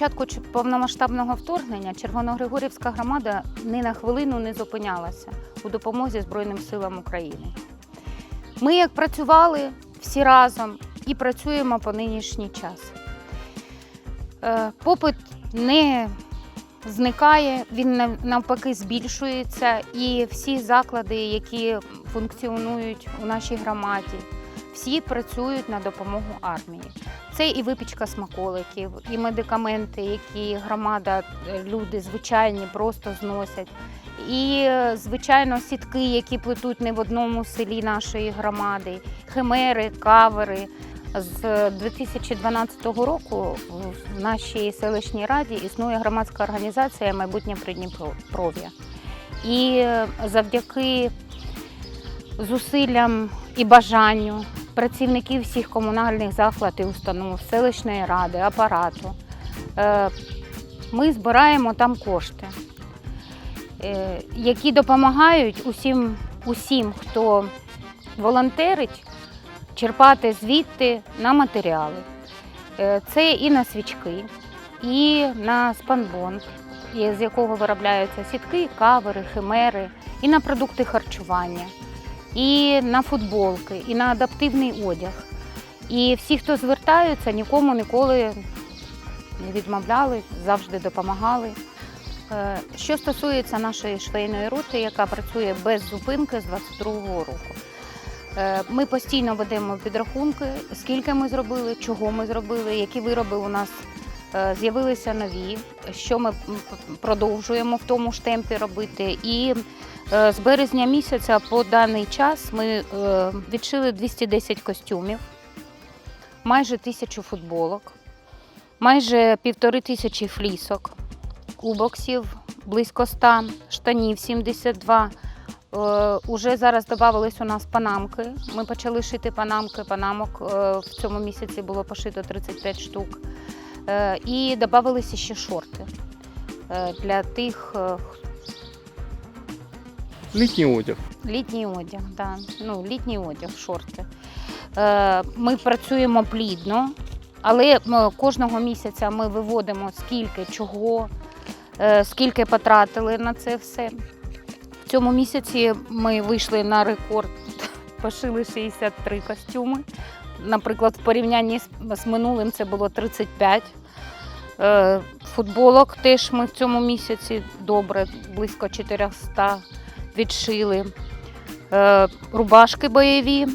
початку повномасштабного вторгнення Червоногригорівська громада ні на хвилину не зупинялася у допомозі Збройним силам України. Ми як працювали всі разом і працюємо по нинішній час. Е, Попит не зникає, він навпаки збільшується, і всі заклади, які функціонують у нашій громаді, всі працюють на допомогу армії. Це і випічка смаколиків, і медикаменти, які громада, е, люди звичайні просто зносять. І, е, звичайно, сітки, які плетуть не в одному селі нашої громади, химери, кавери. З 2012 року в нашій селищній раді існує громадська організація Майбутнє Придніпров'я. І е, завдяки зусиллям і бажанню працівників всіх комунальних закладів, установ, селищної ради, апарату, е, ми збираємо там кошти, е, які допомагають усім, усім, хто волонтерить, черпати звідти на матеріали. Е, Це і на свічки, і на спанбонд, і з якого виробляються сітки, кавери, химери, і на продукти харчування, і на футболки, і на адаптивний одяг. І всі, хто звертаються, нікому ніколи не відмовляли, завжди допомагали. Е, Що стосується нашої швейної роти, яка працює без зупинки з 22-го року. Е, Ми постійно ведемо підрахунки, скільки ми зробили, чого ми зробили, які вироби у нас е, з'явилися нові, що ми продовжуємо в тому ж темпі робити. І з березня місяця по даний час ми е, відшили 210 костюмів, майже тисячу футболок, майже півтори тисячі флісок, кубоксів близько 100, штанів 72. Е, Уже зараз додавались у нас панамки. Ми почали шити панамки. Панамок е, в цьому місяці було пошито 35 штук. Е, І додавалися ще шорти е, для тих е, Літній одяг. літній одяг. Да. Ну, літній одяг, шорти. Е, Ми працюємо плідно, але кожного місяця ми виводимо скільки чого, е, скільки потратили на це все. В цьому місяці ми вийшли на рекорд, пошили 63 костюми. Наприклад, в порівнянні з, минулим це було 35. Е, Футболок теж ми в цьому місяці добре, близько 400 відшили. Е, Рубашки бойові,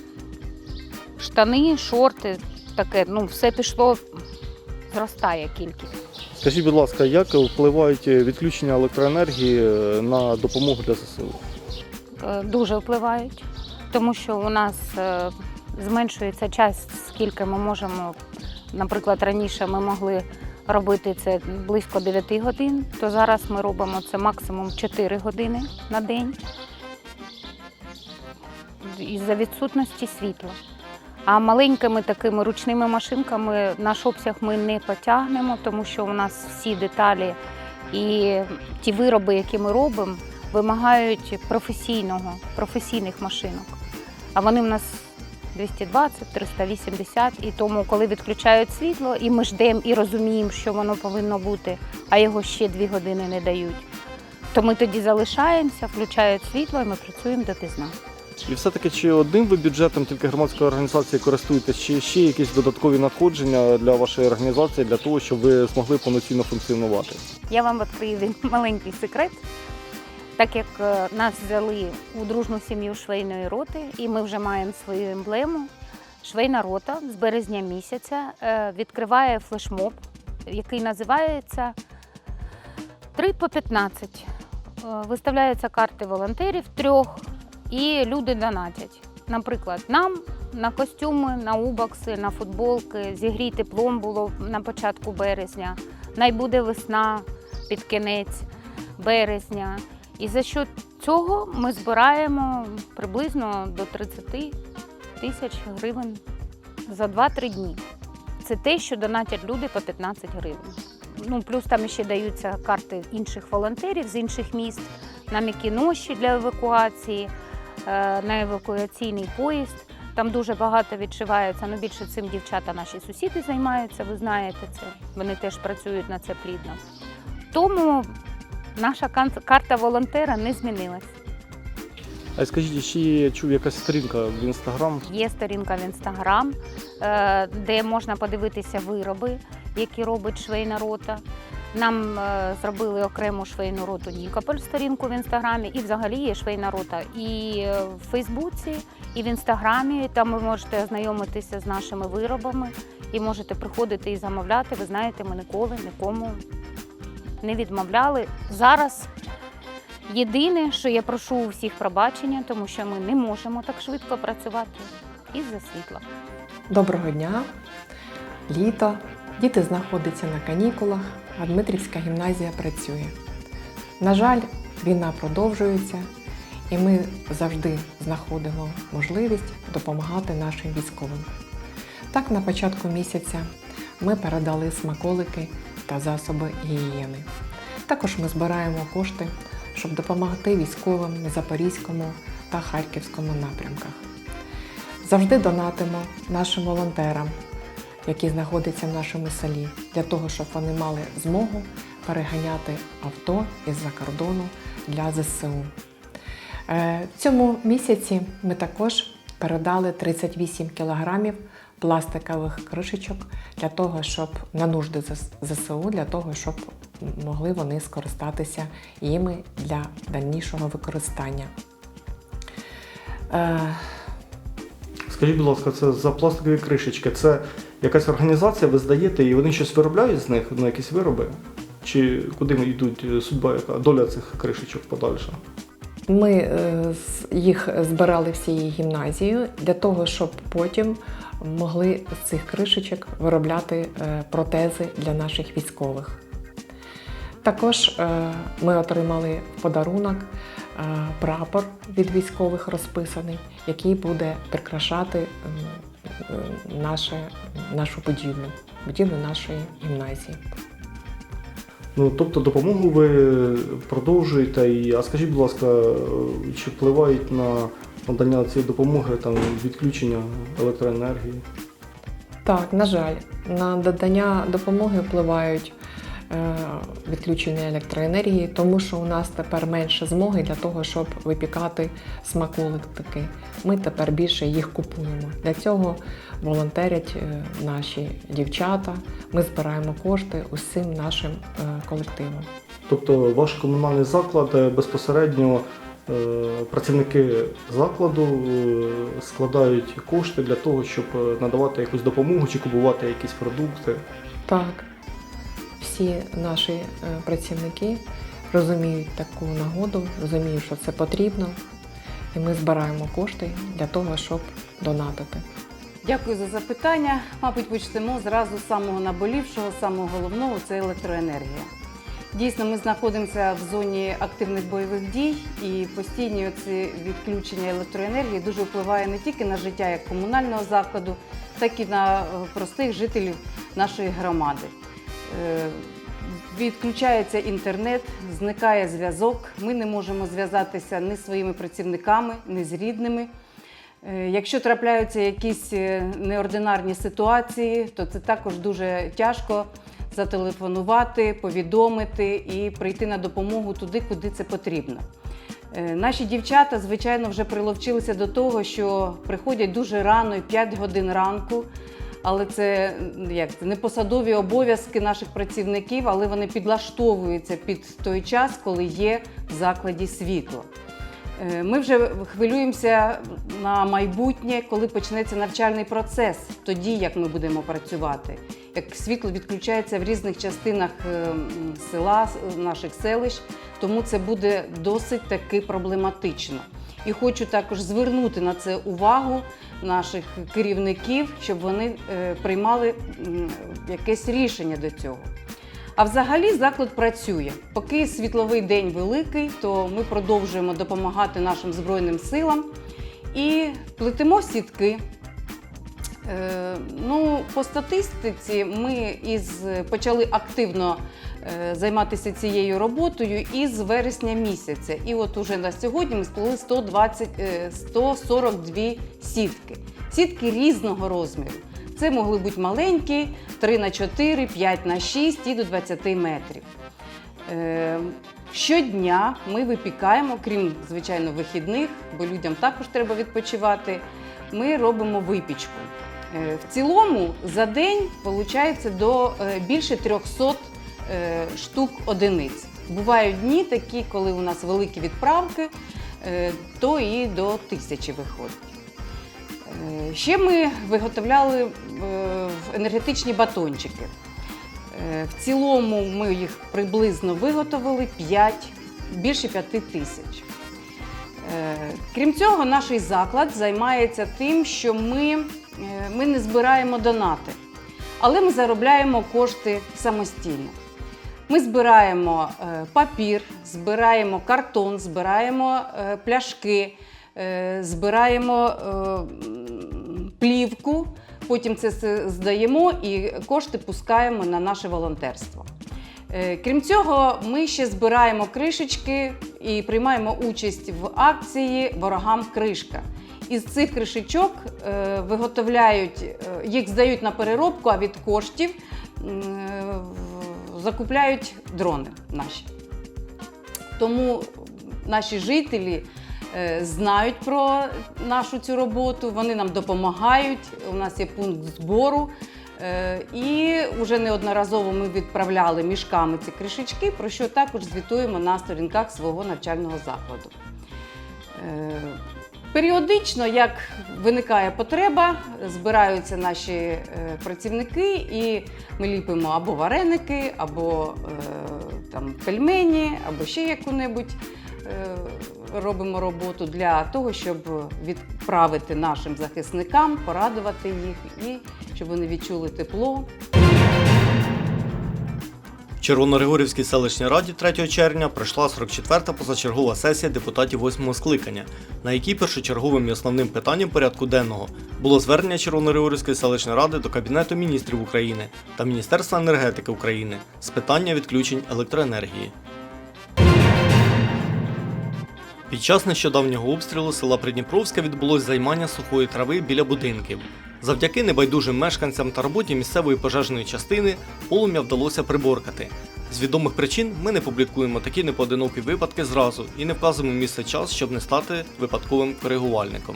штани, шорти, таке, ну, все пішло, зростає кількість. Скажіть, будь ласка, як впливають відключення електроенергії на допомогу для ЗСУ? Е, дуже впливають, тому що у нас е, зменшується час, скільки ми можемо. Наприклад, раніше ми могли робити це близько 9 годин, то зараз ми робимо це максимум 4 години на день із-за відсутності світла. А маленькими такими ручними машинками наш обсяг ми не потягнемо, тому що у нас всі деталі і ті вироби, які ми робимо, вимагають професійного, професійних машинок. А вони в нас 220, 380. І тому, коли відключають світло, і ми ждемо і розуміємо, що воно повинно бути, а його ще дві години не дають. То ми тоді залишаємося, включають світло, і ми працюємо допізна. І все-таки чи одним ви бюджетом тільки громадської організації користуєтесь, чи ще якісь додаткові надходження для вашої організації для того, щоб ви змогли повноцінно функціонувати? Я вам відкрию маленький секрет. Так як е, нас взяли у дружну сім'ю швейної роти, і ми вже маємо свою емблему, швейна рота з березня місяця е, відкриває флешмоб, який називається 3 по 15. Е, Виставляються карти волонтерів трьох, і люди донатять. Наприклад, нам на костюми, на убокси, на футболки, зігрійте пломбу на початку березня. Най буде весна під кінець березня. І за що цього ми збираємо приблизно до 30 тисяч гривень за 2-3 дні. Це те, що донатять люди по 15 гривень. Ну, плюс там ще даються карти інших волонтерів з інших міст на м'які ноші для евакуації, е, на евакуаційний поїзд. Там дуже багато відшивається. Ну більше цим дівчата наші сусіди займаються. Ви знаєте це. Вони теж працюють на це плідно. Тому наша карта волонтера не змінилась. А скажіть, ще я чув якась сторінка в інстаграм. Є сторінка в інстаграм, е, де можна подивитися вироби, які робить швейна рота. Нам е, зробили окрему швейну роту Нікополь сторінку в інстаграмі, і взагалі є швейна рота і в Фейсбуці, і в інстаграмі. Там ви можете ознайомитися з нашими виробами і можете приходити і замовляти. Ви знаєте, ми ніколи нікому не відмовляли. Зараз єдине, що я прошу у всіх пробачення, тому що ми не можемо так швидко працювати із-за світла. Доброго дня! Літо. Діти знаходяться на канікулах, а Дмитрівська гімназія працює. На жаль, війна продовжується, і ми завжди знаходимо можливість допомагати нашим військовим. Так, на початку місяця ми передали смаколики та засоби гігієни. Також ми збираємо кошти, щоб допомогти військовим на Запорізькому та Харківському напрямках. Завжди донатимо нашим волонтерам, які знаходяться в нашому селі, для того, щоб вони мали змогу переганяти авто із-за кордону для ЗСУ. Е, В цьому місяці ми також передали 38 кілограмів пластикових кришечок для того, щоб на нужди ЗС- ЗСУ, для того, щоб могли вони скористатися їми для дальнішого використання. Е, Скажіть, будь ласка, це за пластикові кришечки. Це якась організація, ви здаєте, і вони щось виробляють з них, ну, якісь вироби? Чи куди йдуть е, судьба, яка доля цих кришечок подальша? Ми е, їх збирали всією гімназією для того, щоб потім могли з цих кришечок виробляти е, протези для наших військових. Також е, ми отримали в подарунок е, прапор від військових розписаний, який буде прикрашати наше, нашу будівлю, будівлю нашої гімназії. Ну, тобто допомогу ви продовжуєте. А скажіть, будь ласка, чи впливають на надання цієї допомоги там, відключення електроенергії? Так, на жаль, на додання допомоги впливають е, відключення електроенергії, тому що у нас тепер менше змоги для того, щоб випікати смаколики. Ми тепер більше їх купуємо. Для цього волонтерять е, наші дівчата. Ми збираємо кошти усім нашим е, колективом. Тобто ваш комунальний заклад безпосередньо працівники закладу е, складають кошти для того, щоб е, надавати якусь допомогу чи купувати якісь продукти. Так, всі наші е, працівники розуміють таку нагоду, розуміють, що це потрібно, і ми збираємо кошти для того, щоб донатити. Дякую за запитання. Мабуть, почнемо зразу з самого наболівшого, самого головного це електроенергія. Дійсно, ми знаходимося в зоні активних бойових дій, і постійні оці відключення електроенергії дуже впливає не тільки на життя як комунального закладу, так і на е, простих жителів нашої громади. Е, Відключається інтернет, зникає зв'язок. Ми не можемо зв'язатися ні з своїми працівниками, ні з рідними. Е, Якщо трапляються якісь неординарні ситуації, то це також дуже тяжко зателефонувати, повідомити і прийти на допомогу туди, куди це потрібно. Е, Наші дівчата, звичайно, вже приловчилися до того, що приходять дуже рано, і 5 годин ранку. Але це як не посадові обов'язки наших працівників, але вони підлаштовуються під той час, коли є в закладі світло. Е, Ми вже хвилюємося на майбутнє, коли почнеться навчальний процес, тоді як ми будемо працювати. Як світло відключається в різних частинах е, села, наших селищ, тому це буде досить таки проблематично. І хочу також звернути на це увагу наших керівників, щоб вони е, приймали якесь рішення до цього. А взагалі заклад працює. Поки світловий день великий, то ми продовжуємо допомагати нашим Збройним силам і плетемо сітки. Е, ну, по статистиці ми із, почали активно е, займатися цією роботою із вересня місяця. І от уже на сьогодні ми сплели 120, е, 142 сітки. Сітки різного розміру. Це могли бути маленькі, 3 на 4, 5 на 6 і до 20 метрів. Е, Щодня ми випікаємо, крім звичайно вихідних, бо людям також треба відпочивати. Ми робимо випічку. Е, В цілому за день виходить до е, більше 300 е, штук одиниць. Бувають дні такі, коли у нас великі відправки, то і до тисячі виходить. Е, Ще ми виготовляли е, енергетичні батончики. Е, В цілому ми їх приблизно виготовили 5, більше 5 тисяч. Крім цього, наш заклад займається тим, що ми, ми не збираємо донати, але ми заробляємо кошти самостійно. Ми збираємо папір, збираємо картон, збираємо пляшки, збираємо плівку, потім це здаємо і кошти пускаємо на наше волонтерство. Е, Крім цього, ми ще збираємо кришечки і приймаємо участь в акції Ворогам кришка. Із цих кришечок е, виготовляють, е, їх здають на переробку, а від коштів закупляють дрони наші. Тому наші жителі знають про нашу цю роботу, вони нам допомагають. У нас є пункт збору. Е, І вже неодноразово ми відправляли мішками ці кришечки, про що також звітуємо на сторінках свого навчального закладу. Е, Періодично, як виникає потреба, збираються наші е, працівники, і ми ліпимо або вареники, або е, там пельмені, або ще яку-небудь е, робимо роботу для того, щоб відправити нашим захисникам, порадувати їх і щоб вони відчули тепло, В Червоногригорівській селищній раді 3 червня пройшла 44-та позачергова сесія депутатів 8-го скликання, на якій першочерговим і основним питанням порядку денного було звернення Червоногригорівської селищної ради до Кабінету міністрів України та Міністерства енергетики України з питання відключень електроенергії. Під час нещодавнього обстрілу села Придніпровське відбулось займання сухої трави біля будинків. Завдяки небайдужим мешканцям та роботі місцевої пожежної частини полум'я вдалося приборкати. З відомих причин ми не публікуємо такі непоодинокі випадки зразу і не вказуємо місце час, щоб не стати випадковим коригувальником.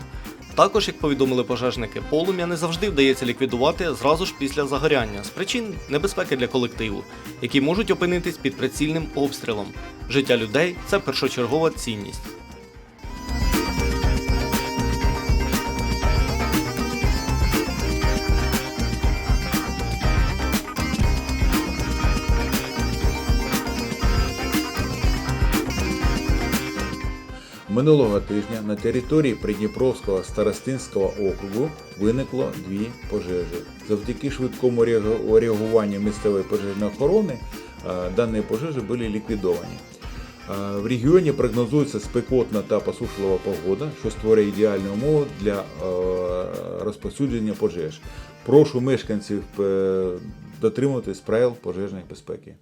Також, як повідомили пожежники, полум'я не завжди вдається ліквідувати зразу ж після загоряння з причин небезпеки для колективу, які можуть опинитись під прицільним обстрілом. Життя людей це першочергова цінність. Минулого тижня на території Придніпровського старостинського округу виникло дві пожежі. Завдяки швидкому реагуванню місцевої пожежної охорони е, дані пожежі були ліквідовані. Е, В регіоні прогнозується спекотна та посушлива погода, що створює ідеальні умови для е, розповсюдження пожеж. Прошу мешканців дотримуватись правил пожежної безпеки.